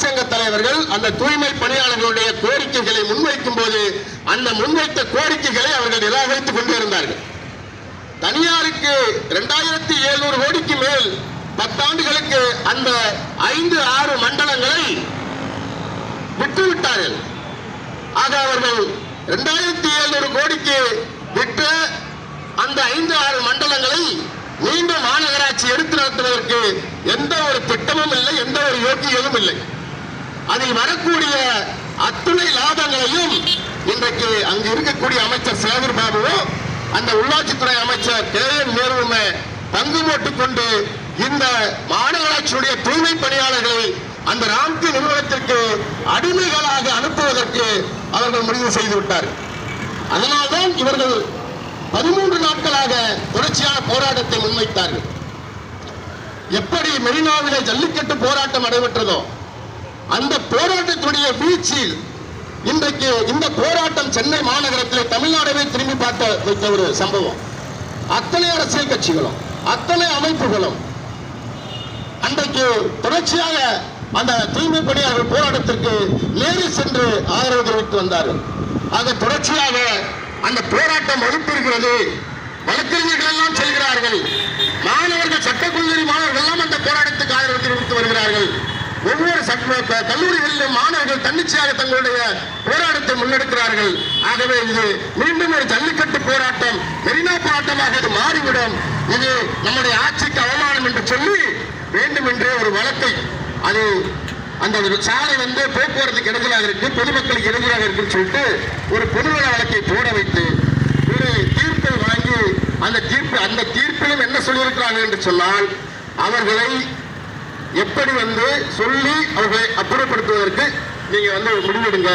தொழிற்சங்க தலைவர்கள் அந்த தூய்மை பணியாளர்களுடைய கோரிக்கைகளை முன்வைக்கும் போது அந்த முன்வைத்த கோரிக்கைகளை அவர்கள் நிராகரித்துக் கொண்டிருந்தார்கள். தனியாருக்கு இரண்டாயிரத்தி எழுநூறு கோடிக்கு மேல் பத்தாண்டுகளுக்கு அந்த ஐந்து ஆறு மண்டலங்களை விட்டுவிட்டார்கள். ஆக அவர்கள் இரண்டாயிரத்தி எழுநூறு கோடிக்கு விட்ட அந்த ஐந்து ஆறு மண்டலங்களை மீண்டும் மாநகராட்சி எடுத்து நடத்துவதற்கு எந்த ஒரு திட்டமும் இல்லை எந்த ஒரு யோக்கியமும் இல்லை. அதில் வரக்கூடிய அத்துணை லாபங்களையும் இன்றைக்கு அங்கு இருக்கக்கூடிய அமைச்சர் சேகர் பாபுவும் அந்த உள்ளாட்சித்துறை அமைச்சர் கே. என் நேருவுமே பங்கு போட்டுக் கொண்டு இந்த மாநகராட்சியுடைய தூய்மை பணியாளர்களை அந்த ராம்கி நிறுவனத்திற்கு அடிமைகளாக அனுப்புவதற்கு அவர்கள் முடிவு செய்து விட்டார். அதனால்தான் இவர்கள் பதிமூன்று நாட்களாக தொடர்ச்சியான போராட்டத்தை முன்வைத்தார்கள். எப்படி மெரினாவிலே ஜல்லிக்கட்டு போராட்டம் நடைபெற்றதோ அந்த போராட்டத்துடைய வீழ்ச்சியில் இன்றைக்கு இந்த போராட்டம் சென்னை மாநகரத்திலே தமிழ்நாடவே திரும்பி பார்க்க வைத்த ஒரு சம்பவம். அத்தனை அரசியல் கட்சிகளும் அத்தனை அமைப்புகளும் அன்றைக்கு தொடர்ச்சியாக அந்த தூய்மை பணியாளர்கள் போராட்டத்திற்கு நேரில் சென்று ஆதரவு தெரிவித்து வந்தார்கள். ஆக தொடர்ச்சியாக அந்த போராட்டம் வகுப்பிருக்கிறது வழக்கறிஞர்கள் எல்லாம் செல்கிறார்கள். மாணவர்கள் சட்டக்கல்லூரி மாணவர்கள் எல்லாம் அந்த போராட்டத்துக்கு ஆதரவு தெரிவித்து வருகிறார்கள். ஒவ்வொரு சட்ட கல்லூரிகளிலும் மாணவர்கள் தன்னிச்சையாக தங்களுடைய போராட்டத்தை முன்னெடுக்கிறார்கள். ஆகவே இது மீண்டும் ஒரு ஜல்லிக்கட்டு போராட்டம். மெரினா போராட்டமாக இது மாறிவிடும். இது நம்முடைய ஆட்சிக்கு அவமானம் என்று சொல்லி வேண்டும் என்றே ஒரு வழக்கை அது அந்த ஒரு சாலை வந்து போக்குவரத்துக்கு இடைஞ்சலாக இருக்கு பொதுமக்களுக்கு இடைஞ்சலாக இருக்குன்னு சொல்லிட்டு ஒரு பொதுநல வழக்கை போட வைத்து ஒரு தீர்ப்பை வாங்கி அந்த தீர்ப்பு அந்த தீர்ப்பிலும் என்ன சொல்லியிருக்கிறாங்க என்று சொன்னால் அவர்களை எப்படி வந்து சொல்லி அவர்களை அப்புறப்படுத்துவதற்கு நீங்க வந்து முடிவெடுங்க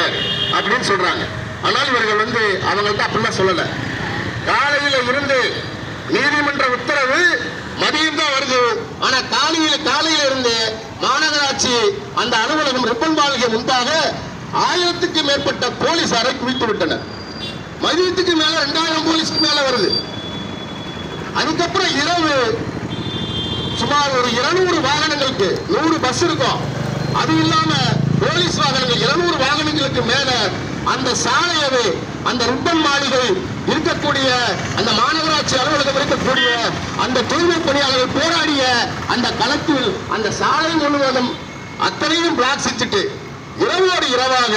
அப்படின்னு சொல்றாங்க. ஆனால் இவர்கள் வந்து அவங்கள்ட்ட அப்படிலாம் சொல்லல. காலையில இருந்து நீதிமன்ற உத்தரவு மதியம் தான் வருது. ஆனா காலையில காலையில இருந்து மாநகராட்சி அந்த அலுவலகம் ரிப்பன் பாலிகை முன்பாக ஆயிரத்துக்கு மேற்பட்ட போலீசாரை குவித்து விட்டனர். மதியத்துக்கு மேல ரெண்டாயிரம் போலீஸ்க்கு மேல வருது. அதுக்கப்புறம் இரவு சுமார் ஒரு இருநூறு வாகனங்களுக்கு நூறு பஸ் இருக்கும். அது இல்லாம போலீஸ் வாகனங்கள் இருநூறு வாகனங்களுக்கு மேல அந்த சாலையவே அந்த ரிப்பன் மாளிகை இருக்கக்கூடிய அந்த மாநகராட்சி அலுவலகம் இருக்கக்கூடிய அந்த தூய்மை பணியாளர்கள் போராடிய அந்த களத்தில் அந்த சாலை முழுவதும் அத்தனையும் பிளாக் இரவோடு இரவாக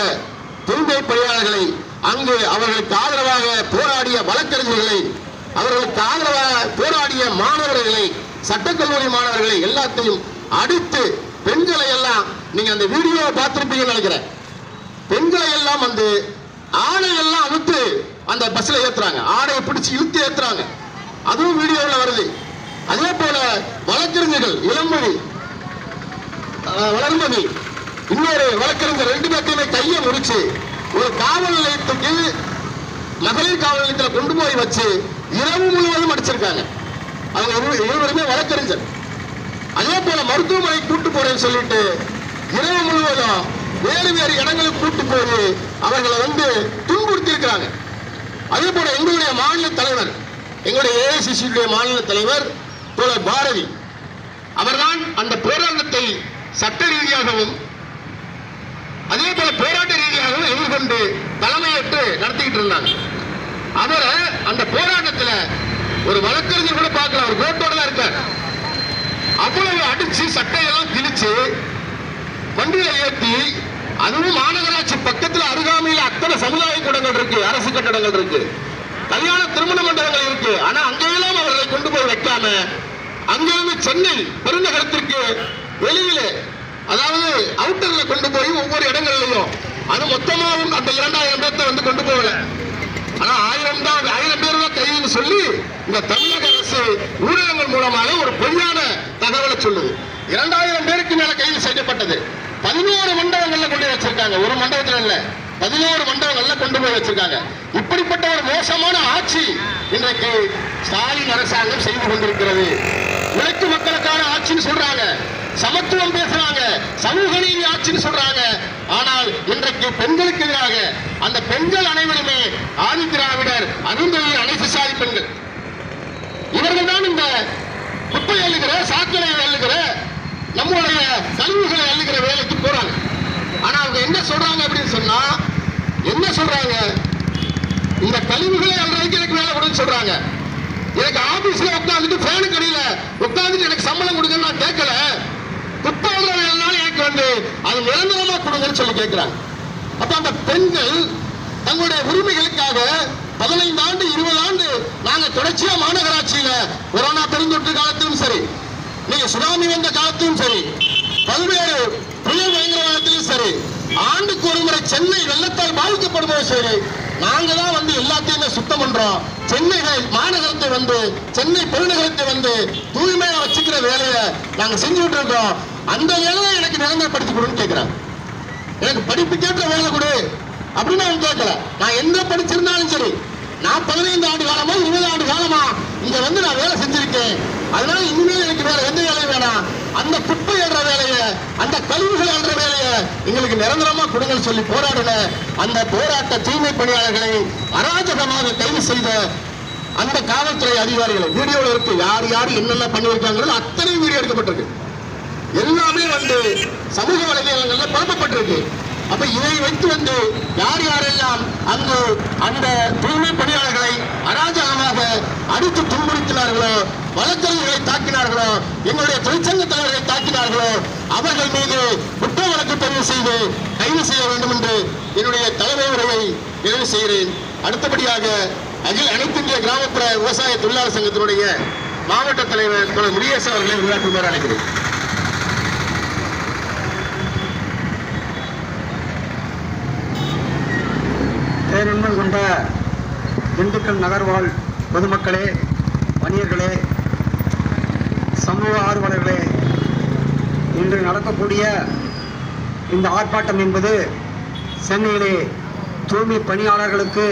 தூய்மை பணியாளர்களை அங்கு அவர்களுக்கு ஆதரவாக போராடிய வழக்கறிஞர்களை அவர்களுக்கு ஆதரவாக போராடிய மாணவர்களை சட்டக்கல்லூரி மாணவர்களை எல்லாத்தையும் அடித்து பெண்களை எல்லாம் நீங்க அந்த வீடியோவை பார்த்திருப்பீங்கன்னு நினைக்கிறேன். பெண்களை எல்லாம் வந்து ஆணை எல்லாம் அழுத்து அந்த பஸ்ல ஏத்துறாங்க. ஆடையை பிடிச்சு இழுத்து ஏத்துறாங்க. அதுவும் வீடியோவில் வருது. அதே போல வழக்கறிஞர்கள் இளமொழி அஹ், வளர்மதி இன்னொரு வழக்கறிஞர் ரெண்டு பேர்த்தையுமே கையை முடிச்சு ஒரு காவல் நிலையத்துக்கு மகளிர் காவல் நிலையத்தில் கொண்டு போய் வச்சு இரவு முழுவதும் அடிச்சிருக்காங்க. அவங்க இருவருமே வழக்கறிஞர். அதே போல மருத்துவமனை கூட்டு போறேன்னு சொல்லிட்டு இரவு முழுவதும் வேறு வேறு இடங்களுக்கு கூட்டு போய் அவர்களை வந்து துன்புறுத்தி இருக்கிறாங்க அதே போல எங்களுடைய மாநில தலைவர் எங்களுடைய ஏஐசிசியுடைய மாநில தலைவர் தோழர் பாரதி அவர்தான் அந்த போராட்டத்தை சட்ட ரீதியாகவும் அதே போல போராட்ட ரீதியாகவும் எதிர்கொண்டு தலைமையேற்று நடத்திக்கிட்டு இருந்தாங்க. அவரை அந்த போராட்டத்தில் ஒரு வழக்கறிஞர் கூட பார்க்கல அவர் கோட்டோட தான் இருக்கார். அவ்வளவு அடிச்சு சட்டையெல்லாம் கிழிச்சு வண்டியில ஏற்றி அதுவும் மாநகராட்சி பக்கத்துல அருகாமையில அத்தனை சமுதாய கூடங்கள் இருக்கு அரசு கட்டடங்கள் இருக்கு கல்யாண திருமண மண்டபங்கள் இருக்கு. ஆனா அங்கெல்லாம் அவர்களை கொண்டு போய் வைக்காம அங்கிருந்து சென்னை பெருநகரத்திற்கு வெளியிலே அதாவது அவுட்டர்ல கொண்டு போய் ஒவ்வொரு இடங்கள்லையும் அது மொத்தமாகவும் அந்த இரண்டாயிரம் பேர்த்த வந்து கொண்டு போகல. ஆனா ஆயிரம் தான் ஆயிரம் பேர் என்று சொல்லி இந்த தமிழக அரசு ஊடகங்கள் மூலமாக ஒரு பொய்யான தகவலை சொல்லுது. இரண்டாயிரம் பேருக்கு மேல கைது செய்யப்பட்டது. பதினோரு மண்டபங்கள்ல கொண்டு வச்சிருக்காங்க. ஒரு மண்டபத்தில் இல்ல. பதினோரு மண்டபங்கள்ல கொண்டு போய் வச்சிருக்காங்க. இப்படிப்பட்ட ஒரு மோசமான ஆட்சி இன்றைக்கு ஸ்டாலின் அரசாங்கம் செய்து கொண்டிருக்கிறது. உழைக்கு மக்களுக்கான ஆட்சின்னு சொல்றாங்க. சமத்துவம் பேசுறாங்க. சமூக நீதி ஆட்சின்னு சொல்றாங்க. ஆனால் இன்றைக்கு பெண்களுக்கு எதிராக அந்த பெண்கள் அனைவருமே ஆதி திராவிடர் அருந்ததி அவர்கள் தான் இந்த குப்பை அள்ளுகிற சாக்கடை அள்ளுகிற நம்முடைய கழிவுகளை அள்ளுகிற வேலைக்கு போறாங்க. சொன்னா என்ன சொல்றாங்க? இந்த கழிவுகளை அல்றதுக்கு எனக்கு வேலை கொடுன்னு சொல்றாங்க. எனக்கு ஆபீஸ்ல உட்காந்துட்டு ஃபேனு கடையில உட்காந்துட்டு எனக்கு சம்பளம் கொடுங்கன்னு நான் கேட்கல. குப்பை அள்ளுற வேலைனாலும் எனக்கு வந்து அது நிரந்தரமா கொடுங்கன்னு சொல்லி கேட்கிறாங்க. அப்ப அந்த பெண்கள் தங்களுடைய உரிமைகளுக்காக பதினைந்து ஆண்டு இருபது ஆண்டு நாங்க தொடர்ச்சியா மாநகராட்சியில கொரோனா பெருந்தொற்று காலத்திலும் சரி நீங்க சுனாமி வந்த காலத்திலும் சரி பல்வேறு புயல் பயங்கரவாதத்திலும் சரி ஆண்டுக்கு ஒரு முறை சென்னை வெள்ளத்தால் பாதிக்கப்படுவதும் சரி நாங்க தான் வந்து எல்லாத்தையுமே சுத்தம் பண்றோம். சென்னை மாநகரத்தை வந்து சென்னை பெருநகரத்தை வந்து தூய்மையா வச்சுக்கிற வேலையை நாங்க செஞ்சுட்டு இருக்கோம் அந்த வேலையை எனக்கு நிரந்தரப்படுத்தி கொடுன்னு கேட்கிறேன் எனக்கு படிப்புக்கேற்ற வேலை கொடு. அப்படின்னு அவன் கேட்கல நான் எந்த படிச்சிருந்தாலும் சரி நான் பதினைந்து ஆண்டு காலமா இருபது ஆண்டு காலமா இங்க வந்து நான் வேலை செஞ்சிருக்கேன். அதனால இனிமேல் எனக்கு வேற எந்த வேலையும் வேணாம். அந்த குப்பை ஏற வேலையை அந்த கழிவுகள் ஏற வேலையை எங்களுக்கு நிரந்தரமா கொடுங்கன்னு சொல்லி போராடின அந்த போராட்ட தூய்மை பணியாளர்களை அராஜகமாக கைது செய்த அந்த காவல்துறை அதிகாரிகளை வீடியோவில் இருக்கு யார் யார் என்னென்ன பண்ணியிருக்காங்கிறது அத்தனை வீடியோ எடுக்கப்பட்டிருக்கு. எல்லாமே வந்து சமூக வலைதளங்கள்ல பரப்பப்பட்டிருக்கு. அப்ப இதை வைத்து வந்து யார் யாரெல்லாம் அங்கு அந்த தூய்மை பணியாளர்களை அராஜகமாக அடித்து துன்புறுத்தினார்களோ வழக்கறிஞர்களை தாக்கினார்களோ எங்களுடைய தொழிற்சங்க தலைவர்களை தாக்கினார்களோ அவர்கள் மீது குற்ற வழக்கு பதிவு செய்து கைது செய்ய வேண்டும் என்று என்னுடைய தலைமை உரையை நிறைவு செய்கிறேன். அடுத்தபடியாக அகில அனைத்து இந்திய கிராமப்புற விவசாய தொழிலாளர் சங்கத்தினுடைய மாவட்ட தலைவர் தோழர் முருகேசன் அவர்களை உரையாற்றுமாறு அழைக்கிறேன். பேரன்மை கொண்ட திண்டுக்கல் நகர்வாழ் பொதுமக்களே வணிகர்களே சமூக ஆர்வலர்களே இன்று நடக்கக்கூடிய இந்த ஆர்ப்பாட்டம் என்பது சென்னையிலே தூய்மை பணியாளர்களுக்கு